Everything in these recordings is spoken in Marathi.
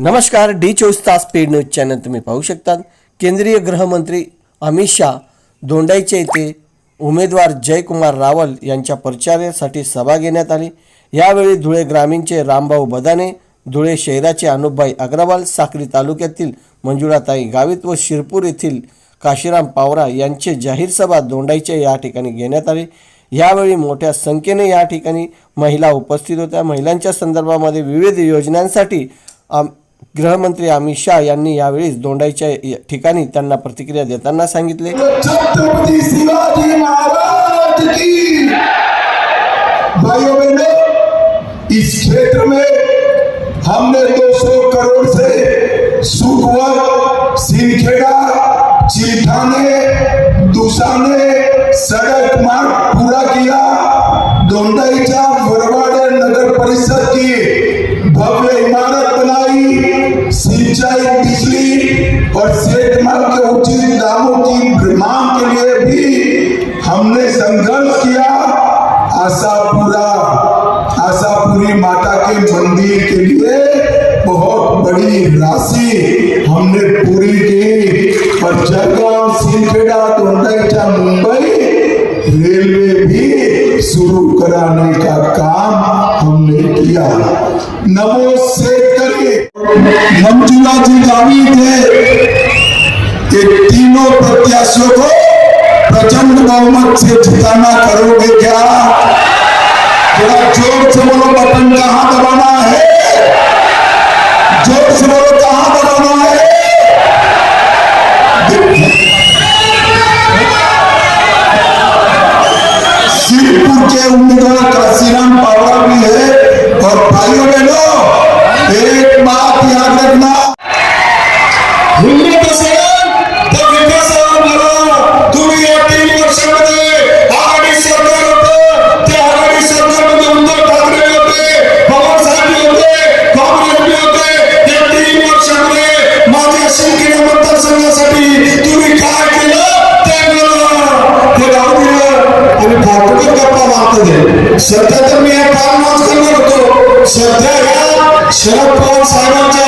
नमस्कार डी चोवीस तास पेड न्यूज चॅनल तुम्ही पाहू शकतात. केंद्रीय गृहमंत्री अमित शाह दोंडाईच्या येथे उमेदवार जयकुमार रावल यांच्या प्रचारासाठी सभा घेण्यात आली. यावेळी धुळे ग्रामीणचे रामभाऊ बदाने धुळे शहराचे अनुपभाई अग्रवाल साक्री तालुक्यातील मंजुळाताई गावित व शिरपूर येथील काशीराम पावरा यांचे जाहीर सभा दोंडाईच्या या ठिकाणी घेण्यात आली. यावेळी मोठ्या संख्येने या ठिकाणी महिला उपस्थित होत्या. महिलांच्या संदर्भामध्ये विविध योजनांसाठी आम- गृहमंत्री अमित शाह यांनी यावेळी दोंडाईच्या ठिकाणी त्यांना प्रतिक्रिया देताना सांगितले. इस क्षेत्र में हमने 200 करोड़ से सुखवर सिंखेड़ा चिलठाने दुसाने सड़क मार्ग पूरा किया दोंडाईचा वरवाडे नगर परिषद की भव्य इमारत बनाई सिंचाई, बिजली और सेठ माल के उचित दामों की मांग के लिए भी हमने संघर्ष किया। आशापुरा, आशापुरी माता के मंदिर के लिए बहुत बड़ी राशि हमने पूरी की। और जलगांव सिंखेड़ा दोंडाईचा मुंबई रेलवे भी शुरू कराने का काम हमने किया। नमो शेतकरी मंजुला जी गावी थे कि तीनों प्रत्याशियों को प्रचंड बहुमत से जिताना करोगे क्या? जरा जोर से बोलो बटन कहाँ दबाना है? जोर से बोलो सध्या तर मी या काम नाच करणार होतो. सध्या या शरद पवार साहेबांच्या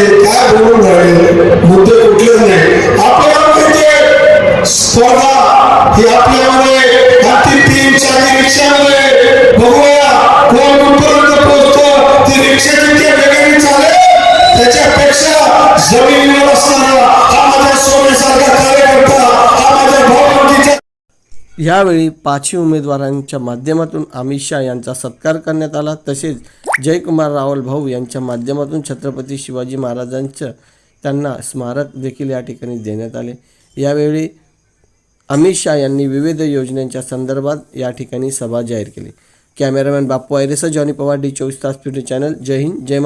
यावेळी पाचही उमेदवारांच्या माध्यमातून अमित शाह यांचा सत्कार करण्यात आला. तसेच जयकुमार रावल भाऊ यांच्या माध्यमातून छत्रपती शिवाजी महाराजांचं त्यांना स्मारक देखील या ठिकाणी देण्यात आले. यावेळी अमित शाह यांनी विविध योजनांच्या संदर्भात या ठिकाणी सभा जाहीर केली. कॅमेरामॅन बाप्पू आयरेसा जॉनी पवार डी चोवीस तास फिल्टर चॅनल. जय हिंद जय